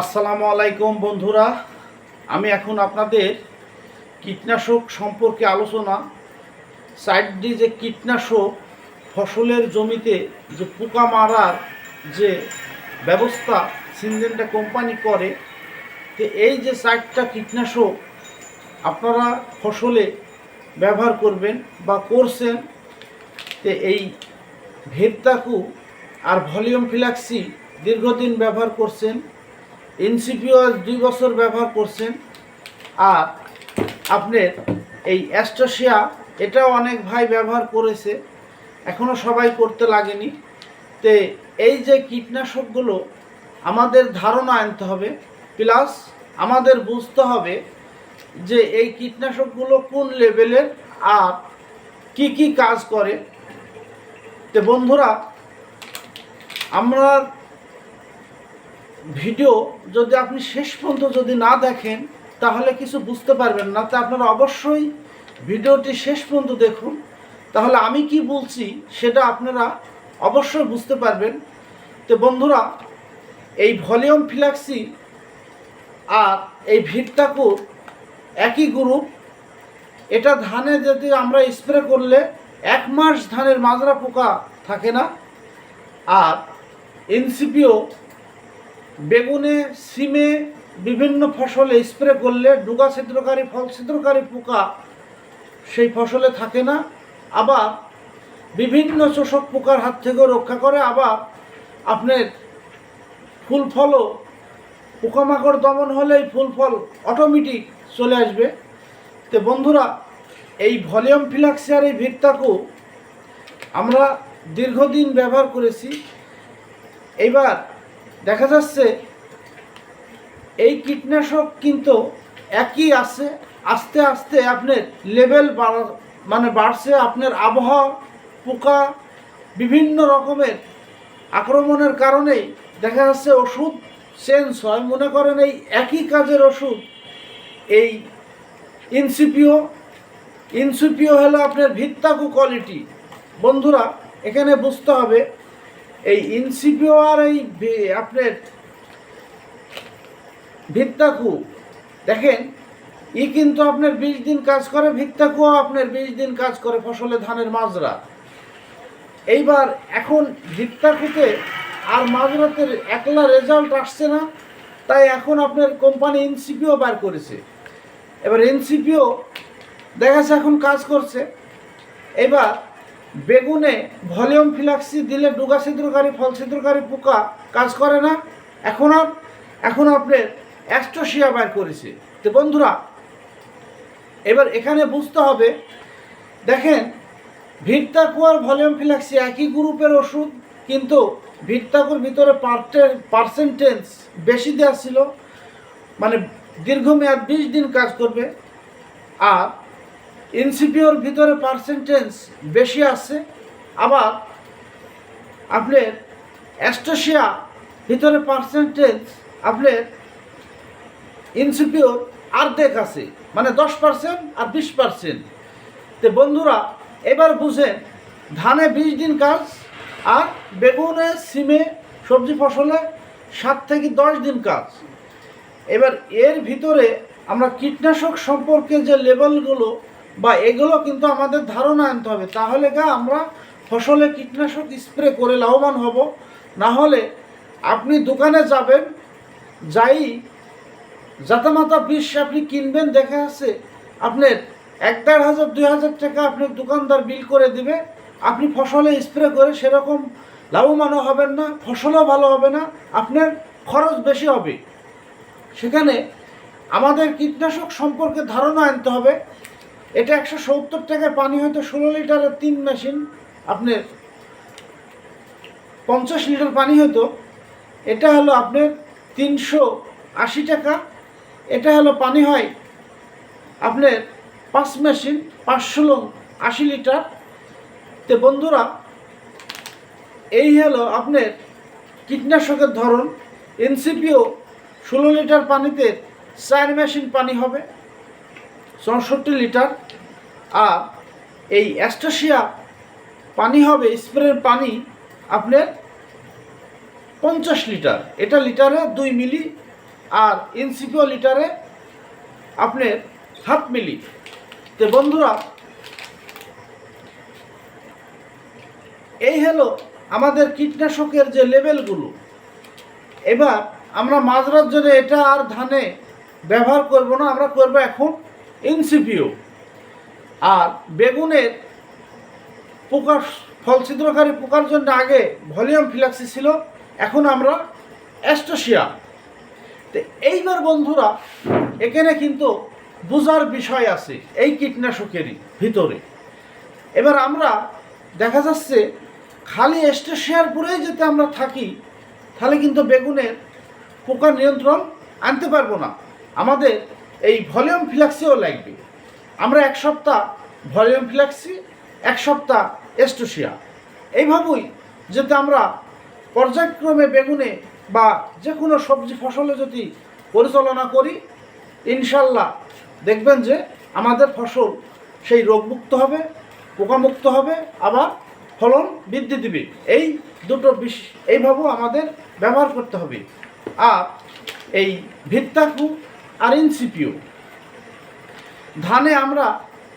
আসসালামু আলাইকুম বন্ধুরা। আমি এখন আপনাদের কীটনাশক সম্পর্কে আলোচনা। সাইড দিয়ে যে কীটনাশক ফসলের জমিতে যে পোকা মারার যে ব্যবস্থা সিনজেন্টা কোম্পানি করে, তো এই যে সাইডটা কীটনাশক আপনারা ফসলে ব্যবহার করবেন বা করছেন, তো এই ভেরতাকু আর ভলিউম ফিলাক্সি দীর্ঘদিন ব্যবহার করছেন এনসিপিও দুই বছর ব্যবহার করছেন। আর আপনার এই অ্যাস্টোসিয়া এটাও অনেক ভাই ব্যবহার করেছে। এখনও সবাই করতে লাগেনি। তে এই যে কীটনাশকগুলো আমাদের ধারণা আনতে হবে, প্লাস আমাদের বুঝতে হবে যে এই কীটনাশকগুলো কোন লেভেলের আর কি কি কাজ করে। তো বন্ধুরা, আমরা ভিডিও যদি আপনি শেষ পর্যন্ত যদি না দেখেন, তাহলে কিছু বুঝতে পারবেন না। তা আপনারা অবশ্যই ভিডিওটি শেষ পর্যন্ত দেখুন। তাহলে আমি কি বলছি, সেটা আপনারা অবশ্যই বুঝতে পারবেন। তো বন্ধুরা, এই ভলিউম ফিলাক্সি আর এই ভিটটাকুর একই গ্রুপ এটা ধানে যদি আমরা স্প্রে করলে এক মাস ধানের মাজরা পোকা থাকে না, আর এনসিপিও বেগুনে, সিমে বিভিন্ন ফসলে স্প্রে করলে ডুগা ছিদ্রকারী, ফল ছিদ্রকারী পোকা সেই ফসলে থাকে না। আবার বিভিন্ন চোষক পোকার হাত থেকেও রক্ষা করে। আবার আপনার ফুল ফলও পোকামাকড় দমন হলেই ফুল ফল অটোমেটিক চলে আসবে। তো বন্ধুরা, এই ভলিউম ফিলাক্সিয়ার এই ভিত্তাকু আমরা দীর্ঘদিন ব্যবহার করেছি। এইবার দেখা যাচ্ছে এই কীটনাশক কিন্তু একই আছে। আস্তে আস্তে আপনার লেভেল বাড়া মানে বাড়ছে। আপনার আবহাওয়া, পোকা, বিভিন্ন রকমের আক্রমণের কারণেই দেখা যাচ্ছে ওষুধ চেঞ্জ হয়। মনে করেন এই একই কাজের ওষুধ, এই ইনসিপিও ইনসিপিও হলো আপনার ভিত্তাকু কোয়ালিটি বন্ধুরা, এখানে বুঝতে হবে এই ইনসিপিও আর এই আপনার ভিত্তাকু, দেখেন, ই কিন্তু আপনার বিশ দিন কাজ করে, ভিত্তাকুও আপনার বিশ দিন কাজ করে ফসলে ধানের মাজরা। এইবার এখন ভিত্তাকুতে আর মাজরাতের একলা রেজাল্ট আসছে না, তাই এখন আপনার কোম্পানি এনসিপিও বার করেছে। এবার এনসিপিও দেখা যাচ্ছে এখন কাজ করছে। এবার বেগুনে ভলিউম ফিলাক্সি দিলে ডুগা ছিদ্রকারী ফল ছিদ্রকারী পোকা কাজ করে না। এখন আর এখন আপনার অ্যাস্ট্রোসিয়া বার করেছে। তো বন্ধুরা, এবার এখানে বুঝতে হবে, দেখেন ভিড়তাকুয়ার ভলিউম ফিলাক্সি একই গ্রুপের ওষুধ, কিন্তু ভিড়তাকুর ভিতরে পার্সেন্টেজ বেশি দেওয়া ছিল। মানে দীর্ঘমেয়াদ বিশ দিন কাজ করবে। আর ইনসিপিওর ভিতরে পার্সেন্টেজ বেশি আছে, আবার আপনার অ্যাস্টোসিয়া ভিতরে পার্সেন্টেজ আপনার ইনসিপিওর আর্ধেক আছে মানে দশ পার্সেন্ট আর বিশ পার্সেন্ট তো বন্ধুরা, এবার বুঝেন, ধানে বিশ দিন কাজ আর বেগুনে, সিমে, সবজি ফসলে সাত থেকে দশ দিন কাজ। এবার এর ভিতরে আমরা কীটনাশক সম্পর্কে যে লেভেলগুলো বা এগুলো কিন্তু আমাদের ধারণা আনতে হবে। তাহলে গা আমরা ফসলে কীটনাশক স্প্রে করে লাভবান হব। না হলে আপনি দোকানে যাবেন, যাই জাতামাতা বিষ আপনি কিনবেন, দেখা যাচ্ছে আপনার এক দেড় হাজার, দুই হাজার টাকা আপনার দোকানদার বিল করে দিবে। আপনি ফসলে স্প্রে করে সেরকম লাভবানও হবেন না, ফসলও ভালো হবে না, আপনার খরচ বেশি হবে। সেখানে আমাদের কীটনাশক সম্পর্কে ধারণা আনতে হবে। এটা একশো সত্তর টাকায় পানি হয়তো ষোলো লিটারের তিন মেশিন। আপনার পঞ্চাশ লিটার পানি হতো। এটা হলো আপনার তিনশো আশি টাকা। এটা হলো পানি হয় আপনার পাঁচ মেশিন পাঁচশো লোক আশি লিটার। তো বন্ধুরা, এই হলো আপনার কীটনাশকের ধরন। এনসিপিও ষোলো লিটার পানিতে চার মেশিন পানি হবে। চৌষট্টি লিটার, আর এই অ্যাস্টোসিয়া পানি হবে, স্প্রের পানি আপনার পঞ্চাশ লিটার। এটা লিটারে দুই মিলি, আর ইনসিপিও লিটারে আপনার হাফ মিলি। তো বন্ধুরা, এই হলো আমাদের কীটনাশকের যে লেভেলগুলো। এবার আমরা মাজরার জন্য এটা আর ধানে ব্যবহার করব না, আমরা করব এখন ইনসিপিও আর বেগুনের পোকার ফল ছিদ্রকারী পোকার জন্য আগে ভলিউম ফিলাক্সি ছিল, এখন আমরা অ্যাস্টোসিয়া। তো এইবার বন্ধুরা, এখানে কিন্তু বোঝার বিষয় আছে এই কীটনাশকেরই ভিতরে। এবার আমরা দেখা যাচ্ছে খালি অ্যাস্টোসিয়ার পরেই যদি আমরা থাকি, তাহলে কিন্তু বেগুনের পোকা নিয়ন্ত্রণ আনতে পারব না। আমাদের এই ভলিউম ফিলাক্সিও লাগবে। আমরা এক সপ্তাহ ভলিউম ফিলাক্সি এক সপ্তাহ এস্টোসিয়া এইভাবেই যাতে আমরা পর্যায়ক্রমে বেগুনে বা যে কোনো সবজি ফসলে যদি পরিচালনা করি, ইনশাল্লাহ দেখবেন যে আমাদের ফসল সেই রোগমুক্ত হবে, পোকামুক্ত হবে, আবার ফলন বৃদ্ধি দিবে। এই দুটো বিষ এইভাবেও আমাদের ব্যবহার করতে হবে। আর এই ভিত্তাকু আর ইনসিপিও ধানে আমরা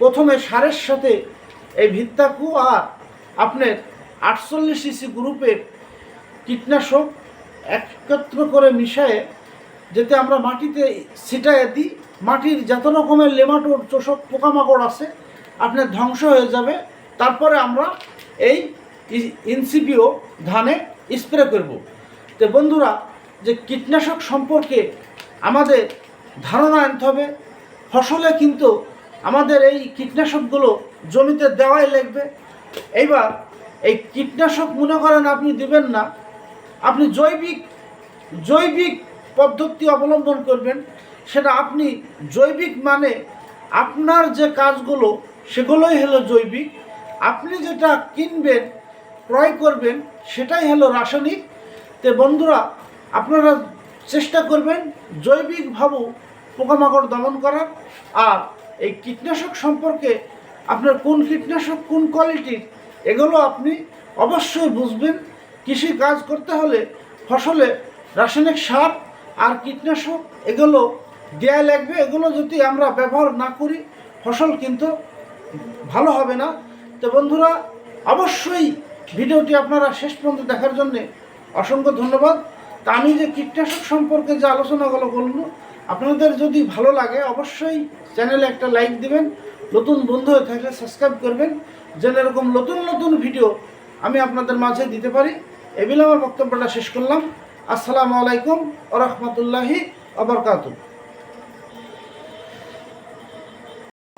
প্রথমে সারের সাথে এই ভিত্তাকু আর আপনার আটচল্লিশ সিসি গ্রুপের কীটনাশক একত্র করে মিশায়ে যাতে আমরা মাটিতে ছিটায় দিই। মাটির যত রকমের লেমাটোর চোষক পোকামাকড় আছে, আপনার ধ্বংস হয়ে যাবে। তারপরে আমরা এই ইনসিপিও ধানে স্প্রে করব। তো বন্ধুরা, যে কীটনাশক সম্পর্কে আমাদের ধারণা আনতে হবে। ফসলে কিন্তু আমাদের এই কীটনাশকগুলো জমিতে দেওয়াই লাগবে। এইবার এই কীটনাশক মনে করেন আপনি দিবেন না, আপনি জৈবিক জৈবিক পদ্ধতি অবলম্বন করবেন। সেটা আপনি জৈবিক মানে আপনার যে কাজগুলো, সেগুলোই হলো জৈবিক। আপনি যেটা কিনবেন, ক্রয় করবেন, সেটাই হলো রাসায়নিক। তে বন্ধুরা, আপনারা চেষ্টা করবেন জৈবিকভাবে পোকামাকড় দমন করার আর এই কীটনাশক সম্পর্কে আপনার কোন কীটনাশক, কোন কোয়ালিটির এগুলো আপনি অবশ্যই বুঝবেন। কৃষি কাজ করতে হলে ফসলে রাসায়নিক সার আর কীটনাশক এগুলো দেয়া লাগবে। এগুলো যদি আমরা ব্যবহার না করি, ফসল কিন্তু ভালো হবে না। তো বন্ধুরা, অবশ্যই ভিডিওটি আপনারা শেষ পর্যন্ত দেখার জন্যে অসংখ্য ধন্যবাদ। তা আমি যে কীটনাশক সম্পর্কে যে আলোচনাগুলো করল আপনাদের যদি ভালো লাগে, অবশ্যই চ্যানেলে একটা লাইক দিবেন, নতুন বন্ধু হয়ে থাকলে সাবস্ক্রাইব করবেন, যেন এরকম নতুন নতুন ভিডিও আমি আপনাদের মাঝে দিতে পারি। এবিল আমার বক্তব্যটা শেষ করলাম। আসসালামু আলাইকুম ও রহমতুল্লাহি আবরকাতুহ